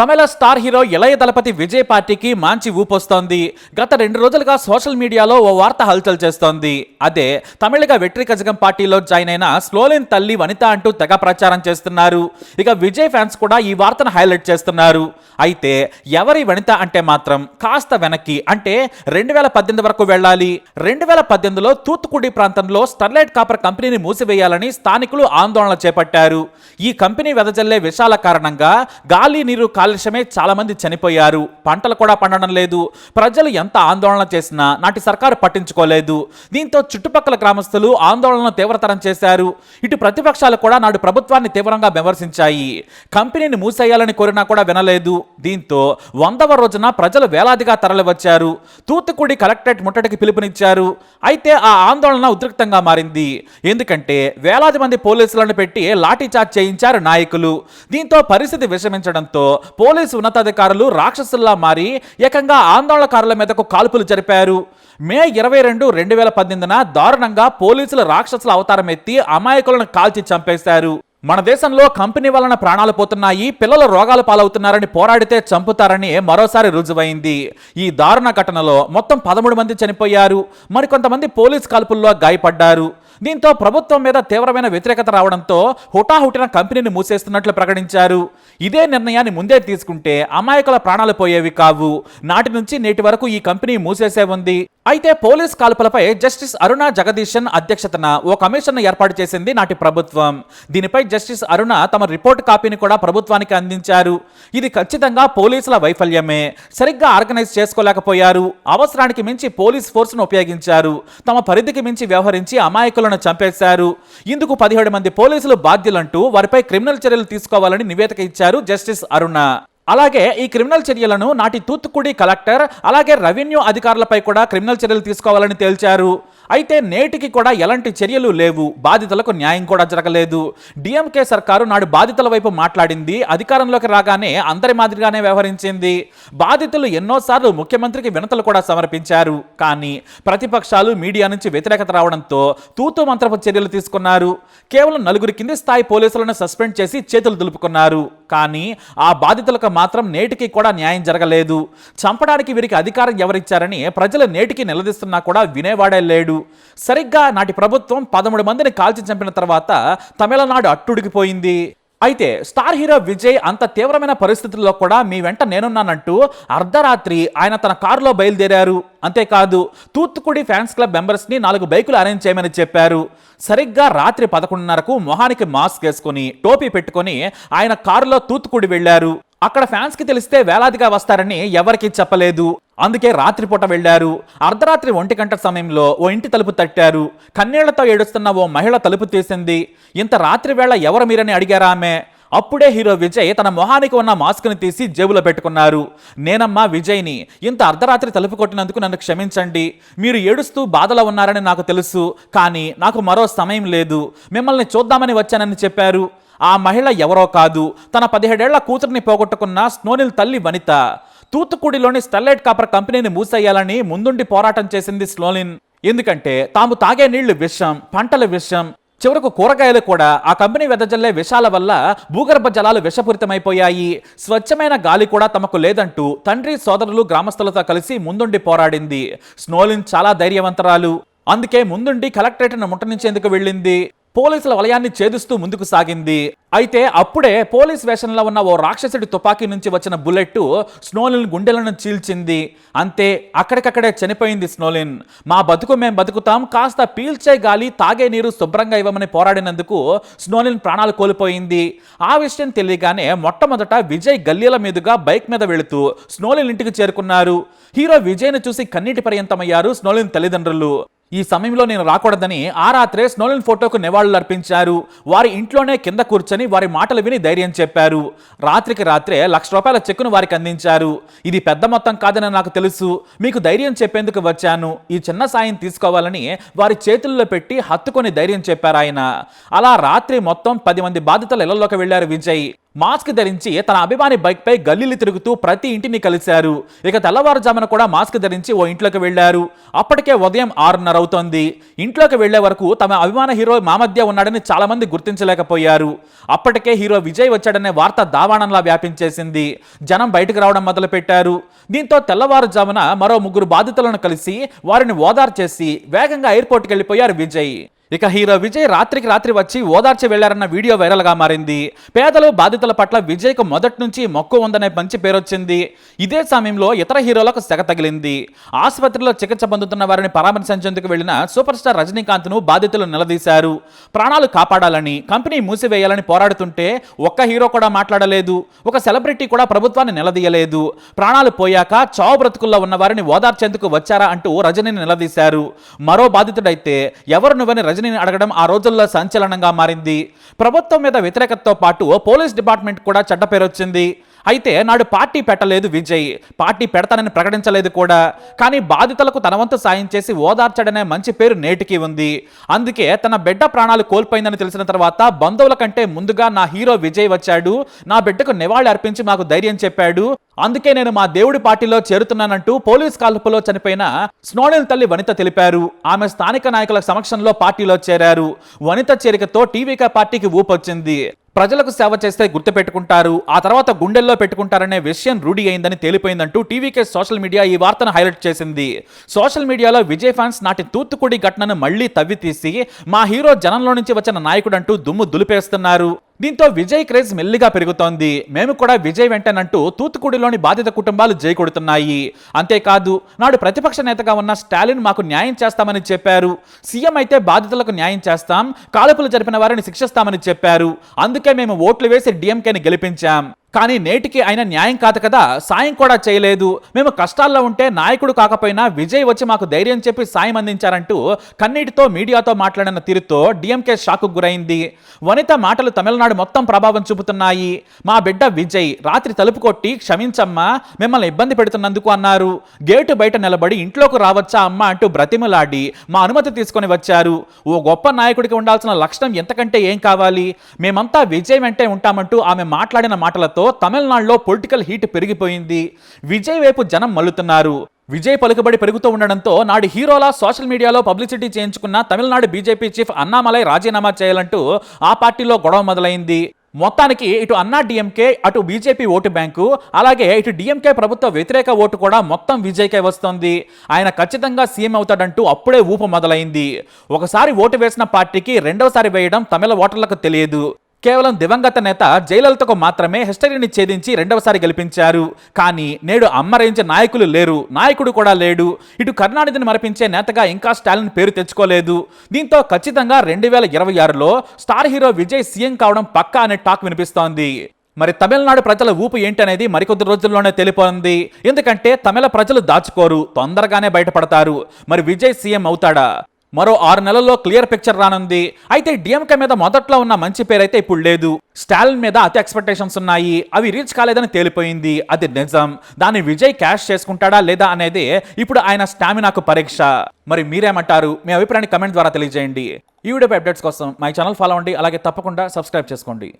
తమిళ star hero Ilaya దళపతి విజయ్ పార్టీకి మంచి ఊపొస్తోంది. గత రెండు రోజులుగా సోషల్ మీడియాలో ఓ వార్త హల్చల్ చేస్తోంది. అదే తమిళగా వెట్రి కజగం పార్టీలో జాయిన్ అయిన స్లోలిన్ తల్లి వనిత అంటూ తెగ ప్రచారం చేస్తున్నారు. ఇక విజయ్ ఫ్యాన్స్ కూడా ఈ వార్తను హైలైట్ చేస్తున్నారు. అయితే ఎవరి వనిత అంటే మాత్రం కాస్త వెనక్కి అంటే రెండు వేల పద్దెనిమిది వరకు వెళ్ళాలి. రెండు వేల పద్దెనిమిదిలో తూత్తుకుడి ప్రాంతంలో స్టర్లైట్ కాపర్ కంపెనీని మూసివేయాలని స్థానికులు ఆందోళన చేపట్టారు. ఈ కంపెనీ వెదజల్లే విషాల కారణంగా గాలి నీరు కాలుష్యమే చాలా మంది చనిపోయారు. పంటలు కూడా పండడం లేదు. ప్రజలు ఎంత ఆందోళన చేసినా నాటి సర్కారు పట్టించుకోలేదు. దీంతో చుట్టుపక్కల గ్రామస్తులు ఆందోళనను తీవ్రతరం చేశారు. ఇటు ప్రతిపక్షాలు కూడా నాడు ప్రభుత్వాన్ని తీవ్రంగా విమర్శించాయి. కంపెనీని మూసేయాలని కోరినా కూడా వినలేదు. దీంతో వందవ రోజున ప్రజలు వేలాదిగా తరలివచ్చారు. తూత్తుకుడి కలెక్టరేట్ ముట్టడికి పిలుపునిచ్చారు. అయితే ఆ ఆందోళన ఉద్రిక్తంగా మారింది. ఎందుకంటే వేలాది మంది పోలీసులను పెట్టి లాఠీచార్జ్ చేయించారు నాయకులు. దీంతో పరిస్థితి విషమించడంతో పోలీసు ఉన్నతాధికారులు రాక్షసుల్లా మారి ఏకంగా ఆందోళనకారుల మీదకు కాల్పులు జరిపారు. మే ఇరవై రెండు రెండు వేల పద్దెనిమిదిన దారుణంగా పోలీసులు రాక్షసుల అవతారం ఎత్తి అమాయకులను కాల్చి చంపేశారు. మన దేశంలో కంపెనీ వలన ప్రాణాలు పోతున్నాయి పిల్లలు రోగాలు పాలవుతున్నారని పోరాడితే చంపుతారని మరోసారి రుజువైంది. ఈ దారుణ ఘటనలో మొత్తం పదమూడు మంది చనిపోయారు. మరికొంతమంది పోలీస్ కాల్పుల్లో గాయపడ్డారు. దీంతో ప్రభుత్వం మీద తీవ్రమైన వ్యతిరేకత రావడంతో హుటాహుటిన కంపెనీని మూసేస్తున్నట్లు ప్రకటించారు. ఇదే నిర్ణయాన్ని ముందే తీసుకుంటే అమాయకుల ప్రాణాలు పోయేవి కావు. నాటి నుంచి నేటి వరకు ఈ కంపెనీ మూసేసే ఉంది. అయితే పోలీస్ కాల్పులపై జస్టిస్ అరుణ జగదీశన్ అధ్యక్షతన ఓ కమిషన్ ఏర్పాటు చేసింది నాటి ప్రభుత్వం. దీనిపై జస్టిస్ అరుణ తమ రిపోర్ట్ కాపీని కూడా ప్రభుత్వానికి అందించారు. ఇది ఖచ్చితంగా పోలీసుల వైఫల్యమే. సరిగ్గా ఆర్గనైజ్ చేసుకోలేకపోయారు. అవసరానికి మించి పోలీస్ ఫోర్స్ను ఉపయోగించారు. తమ పరిధికి మించి వ్యవహరించి అమాయకులను చంపేశారు. ఇందుకు పదిహేడు మంది పోలీసులు బాధ్యులంటూ వారిపై క్రిమినల్ చర్యలు తీసుకోవాలని నివేదిక ఇచ్చారు జస్టిస్ అరుణ. అలాగే ఈ క్రిమినల్ చర్యలను నాటి తూత్తుకుడి కలెక్టర్ అలాగే రెవెన్యూ అధికారులపై కూడా క్రిమినల్ చర్యలు తీసుకోవాలని తేల్చారు. అయితే నేటికి కూడా ఎలాంటి చర్యలు లేవు. బాధితులకు న్యాయం కూడా జరగలేదు. డిఎంకే సర్కారు నాడు బాధితుల వైపు మాట్లాడింది. అధికారంలోకి రాగానే అందరి మాదిరిగానే వ్యవహరించింది. బాధితులు ఎన్నోసార్లు ముఖ్యమంత్రికి వినతులు కూడా సమర్పించారు. కానీ ప్రతిపక్షాలు మీడియా నుంచి వ్యతిరేకత రావడంతో తూతు మంత్రపు చర్యలు తీసుకున్నారు. కేవలం నలుగురి కింది స్థాయి పోలీసులను సస్పెండ్ చేసి చేతులు దులుపుకున్నారు. కానీ ఆ బాధితులకు మాత్రం నేటికి కూడా న్యాయం జరగలేదు. చంపడానికి వీరికి అధికారం ఎవరిచ్చారని ప్రజలు నేటికి నిలదీస్తున్నా కూడా వినేవాడే లేడు. సరిగ్గా నాటి ప్రభుత్వం పదమూడు మందిని కాల్చి చంపిన తర్వాత తమిళనాడు అట్టుడికిపోయింది అయితే స్టార్ హీరో విజయ్ అంత తీవ్రమైన పరిస్థితుల్లో కూడా మీ వెంట నేనున్నానంటూ అర్ధరాత్రి ఆయన తన కారులో బయలుదేరారు. అంతేకాదు తూత్తుకుడి ఫ్యాన్స్ క్లబ్ మెంబర్స్ని నాలుగు బైకులు అరేంజ్ చేయమని చెప్పారు. సరిగ్గా రాత్రి పదకొండున్నరకు మొహానికి మాస్క్ వేసుకొని టోపీ పెట్టుకొని ఆయన కారులో తూత్తుకుడి వెళ్ళారు అక్కడ ఫ్యాన్స్కి తెలిస్తే వేలాదిగా వస్తారని ఎవరికీ చెప్పలేదు. అందుకే రాత్రిపూట వెళ్ళారు అర్ధరాత్రి ఒంటి గంట సమయంలో ఓ ఇంటి తలుపు తట్టారు. కన్నీళ్ళతో ఏడుస్తున్న ఓ మహిళ తలుపు తీసింది. ఇంత రాత్రి వేళ ఎవరు మీరని అడిగారా ఆమె? అప్పుడే హీరో విజయ్ తన మొహానికి ఉన్న మాస్క్ని తీసి జేబులో పెట్టుకున్నారు. నేనమ్మా విజయ్ని ఇంత అర్ధరాత్రి తలుపు కొట్టినందుకు నన్ను క్షమించండి. మీరు ఏడుస్తూ బాధలో ఉన్నారని నాకు తెలుసు. కానీ నాకు మరో సమయం లేదు. మిమ్మల్ని చూద్దామని వచ్చానని చెప్పారు. ఆ మహిళ ఎవరో కాదు. తన పదిహేడేళ్ళ కూతురిని పోగొట్టుకున్న స్నోనిల్ తల్లి వనిత. తూత్తుకుడిలోని స్టెర్లైట్ కాపర్ కంపెనీని మూసేయాలని ముందుండి పోరాటం చేసింది స్లోలిన్ ఎందుకంటే తాము తాగే నీళ్ళు విషం పంటల విషం చివరకు కూరగాయలు కూడా ఆ కంపెనీ వెదజల్లే విషాల వల్ల భూగర్భ జలాలు విషపూరితమైపోయాయి. స్వచ్ఛమైన గాలి కూడా తమకు లేదంటూ తండ్రి సోదరులు గ్రామస్తులతో కలిసి ముందుండి పోరాడింది. స్నోలిన్ చాలా ధైర్యవంతరాలు. అందుకే ముందుండి కలెక్టరేట్ను ముట్టనించేందుకు వెళ్ళింది. పోలీసుల వలయాన్ని ఛేదిస్తూ ముందుకు సాగింది. అయితే అప్పుడే పోలీస్ వేషంలో ఉన్న ఓ రాక్షసుడి తుపాకీ నుంచి వచ్చిన బుల్లెట్ స్నోలిన్ గుండెలను చీల్చింది. అంతే అక్కడికక్కడే చనిపోయింది స్నోలిన్. మా బతుకు మేం బతుకుతాం కాస్త పీల్చే గాలి తాగే నీరు శుభ్రంగా ఇవ్వమని పోరాడినందుకు స్నోలిన్ ప్రాణాలు కోల్పోయింది. ఆ విషయం తెలియగానే మొట్టమొదట విజయ్ గల్లీల మీదుగా బైక్ మీద వెళుతూ స్నోలిన్ ఇంటికి చేరుకున్నారు. హీరో విజయ్ను చూసి కన్నీటి పర్యంతమయ్యారు స్నోలిన్ తల్లిదండ్రులు. ఈ సమయంలో నేను రాకూడదని ఆ రాత్రే స్నోలిన్ ఫోటోకు నివాళులు అర్పించారు. వారి ఇంట్లోనే కింద కూర్చొని వారి మాటలు విని ధైర్యం చెప్పారు. రాత్రికి రాత్రే లక్ష రూపాయల చెక్కును వారికి అందించారు. ఇది పెద్ద మొత్తం కాదని నాకు తెలుసు. మీకు ధైర్యం చెప్పేందుకు వచ్చాను. ఈ చిన్న సాయం తీసుకోవాలని వారి చేతుల్లో పెట్టి హత్తుకొని ధైర్యం చెప్పారు ఆయన. అలా రాత్రి మొత్తం పది మంది బాధితులు ఇళ్ళలోకి వెళ్ళారు విజయ్. మాస్క్ ధరించి తన అభిమాని బైక్పై గల్లీలు తిరుగుతూ ప్రతి ఇంటిని కలిశారు. ఇక తెల్లవారుజామున కూడా మాస్క్ ధరించి ఓ ఇంట్లోకి వెళ్ళారు అప్పటికే ఉదయం ఆరున్నర అవుతోంది. ఇంట్లోకి వెళ్ళే వరకు తమ అభిమాన హీరో మా మధ్య ఉన్నాడని చాలా మంది గుర్తించలేకపోయారు. అప్పటికే హీరో విజయ్ వచ్చాడనే వార్త దావాణంలా వ్యాపించేసింది. జనం బయటకు రావడం మొదలుపెట్టారు. దీంతో తెల్లవారుజామున మరో ముగ్గురు బాధితులను కలిసి వారిని ఓదార్చేసి వేగంగా ఎయిర్పోర్ట్కి వెళ్ళిపోయారు విజయ్. ఇక హీరో విజయ్ రాత్రికి రాత్రి వచ్చి ఓదార్చి వెళ్ళారన్న వీడియో వైరల్గా మారింది. పేదలు బాధితుల పట్ల విజయ్కు మొదటి నుంచి మక్కువ ఉందనే మంచి పేరొచ్చింది. ఇదే సమయంలో ఇతర హీరోలకు సెగ తగిలింది. ఆసుపత్రిలో చికిత్స పొందుతున్న వారిని పరామర్శించేందుకు వెళ్ళిన సూపర్ స్టార్ రజనీకాంత్ను బాధితులు నిలదీశారు. ప్రాణాలు కాపాడాలని కంపెనీ మూసివేయాలని పోరాడుతుంటే ఒక్క హీరో కూడా మాట్లాడలేదు. ఒక సెలబ్రిటీ కూడా ప్రభుత్వాన్ని నిలదీయలేదు. ప్రాణాలు పోయాక చావు బ్రతుకుల్లో ఉన్న వారిని ఓదార్చేందుకు వచ్చారా అంటూ రజనీని నిలదీశారు. మరో బాధితుడైతే ఎవరు నువ్వని రజనీని అడగడం ఆ రోజుల్లో సంచలనంగా మారింది. ప్రభుత్వం మీద వ్యతిరేకతతో పాటు పోలీస్ డిపార్ట్మెంట్ కూడా చెడ్డ పేరు వచ్చింది. అయితే నాడు పార్టీ పెట్టలేదు విజయ్. పార్టీ పెడతానని ప్రకటించలేదు కూడా. కానీ బాధితులకు తన వంతు సాయం చేసి ఓదార్చడనే మంచి పేరు నేటికి ఉంది. అందుకే తన బిడ్డ ప్రాణాలు కోల్పోయిందని తెలిసిన తర్వాత బంధువుల కంటే ముందుగా నా హీరో విజయ్ వచ్చాడు. నా బిడ్డకు నివాళి అర్పించి మాకు ధైర్యం చెప్పాడు. అందుకే నేను మా దేవుడి పార్టీలో చేరుతున్నానంటూ పోలీస్ కాల్పులో చనిపోయిన స్నోడెన్ తల్లి వనిత తెలిపారు. ఆమె స్థానిక నాయకుల సమక్షంలో పార్టీలో చేరారు. వనిత చేరికతో టీవీకా పార్టీకి ఊపొచ్చింది. ప్రజలకు సేవ చేస్తే గుర్తుపెట్టుకుంటారు. ఆ తర్వాత గుండెల్లో పెట్టుకుంటారనే విషయం రూఢి అయిందని తేలిపోయిందంటూ టీవీకే సోషల్ మీడియా ఈ వార్తను హైలైట్ చేసింది. సోషల్ మీడియాలో విజయ్ ఫ్యాన్స్ నాటి తూత్తుకుడి ఘటనను మళ్ళీ తవ్వితీసి మా హీరో జనంలో నుంచి వచ్చిన నాయకుడంటూ దుమ్ము దులిపేస్తున్నారు. దీంతో విజయ్ క్రేజ్ మెల్లిగా పెరుగుతోంది. మేము కూడా విజయ్ వెంటనంటూ తూత్తుకుడిలోని బాధిత కుటుంబాలు జై కొడుతున్నాయి. అంతేకాదు నాడు ప్రతిపక్ష నేతగా ఉన్న స్టాలిన్ మాకు న్యాయం చేస్తామని చెప్పారు. సీఎం అయితే బాధితులకు న్యాయం చేస్తాం కాల్పులు జరిపిన వారిని శిక్షిస్తామని చెప్పారు. అందుకే మేము ఓట్లు వేసి డిఎంకేని గెలిపించాం. కానీ నేటికి ఆయన న్యాయం కాదు కదా సాయం కూడా చేయలేదు. మేము కష్టాల్లో ఉంటే నాయకుడు కాకపోయినా విజయ్ వచ్చి మాకు ధైర్యం చెప్పి సాయం అందించారంటూ కన్నీటితో మీడియాతో మాట్లాడిన తీరుతో డిఎంకే షాకు గురైంది. వనిత మాటలు తమిళనాడు మొత్తం ప్రభావం చూపుతున్నాయి. మా బిడ్డ విజయ్ రాత్రి తలుపు కొట్టి క్షమించమ్మా మిమ్మల్ని ఇబ్బంది పెడుతున్నందుకు అన్నారు. గేటు బయట నిలబడి ఇంట్లోకి రావచ్చా అమ్మా అంటూ బ్రతిమలాడి మా అనుమతి తీసుకొని వచ్చారు. ఓ గొప్ప నాయకుడికి ఉండాల్సిన లక్షణం ఎంతకంటే ఏం కావాలి? మేమంతా విజయ్ వెంటే ఉంటామంటూ ఆమె మాట్లాడిన మాటలతో తమిళనాడులో పొలిటికల్ హీట్ పెరిగిపోయింది. విజయ్ వైపు జనం మల్లుతున్నారు. విజయ్ పలుకుబడి పెరుగుతూ ఉండడంతో నాడు హీరోలా సోషల్ మీడియాలో పబ్లిసిటీ చేయించుకున్న తమిళనాడు బీజేపీ చీఫ్ అన్నామలై రాజీనామా చేయాలంటూ ఆ పార్టీలో గొడవ మొదలైంది. మొత్తానికి ఇటు అన్నా డిఎంకే అటు బీజేపీ ఓటు బ్యాంకు అలాగే ఇటు డిఎంకే ప్రభుత్వ వ్యతిరేక ఓటు కూడా మొత్తం విజయ్కే వస్తోంది. ఆయన ఖచ్చితంగా సీఎం అవుతాడంటూ అప్పుడే ఊపు మొదలైంది. ఒకసారి ఓటు వేసిన పార్టీకి రెండోసారి వేయడం తమిళ ఓటర్లకు తెలియదు. కేవలం దివంగత నేత జయలలితకు మాత్రమే హిస్టరీని ఛేదించి రెండవసారి గెలిపించారు. కానీ నేడు అమ్మరించే నాయకులు లేరు. నాయకుడు కూడా లేడు. ఇటు కరుణానిధిని మరపించే నేతగా ఇంకా స్టాలిన్ పేరు తెచ్చుకోలేదు. దీంతో ఖచ్చితంగా రెండు వేల ఇరవై ఆరులో స్టార్ హీరో విజయ్ సీఎం కావడం పక్కా అనే టాక్ వినిపిస్తోంది. మరి తమిళనాడు ప్రజల ఊపు ఏంటనేది మరికొద్ది రోజుల్లోనే తెలిపోయింది ఎందుకంటే తమిళ ప్రజలు దాచుకోరు. తొందరగానే బయటపడతారు. మరి విజయ్ సీఎం అవుతాడా? మరో ఆరు నెలల్లో క్లియర్ పిక్చర్ రానుంది. అయితే డిఎంకే మీద మొదట్లో ఉన్న మంచి పేరైతే ఇప్పుడు లేదు. స్టాలిన్ మీద అతి ఎక్స్పెక్టేషన్స్ ఉన్నాయి. అవి రీచ్ కాలేదని తేలిపోయింది. అది నిజం. దాన్ని విజయ్ క్యాష్ చేసుకుంటాడా లేదా అనేది ఇప్పుడు ఆయన స్టామినాకు పరీక్ష. మరి మీరేమంటారు? మీ అభిప్రాయాన్ని కమెంట్ ద్వారా తెలియజేయండి. ఈ వీడియోపై అప్డేట్స్ కోసం మై ఛానల్ ఫాలో అవ్వండి. అలాగే తప్పకుండా సబ్స్క్రైబ్ చేసుకోండి.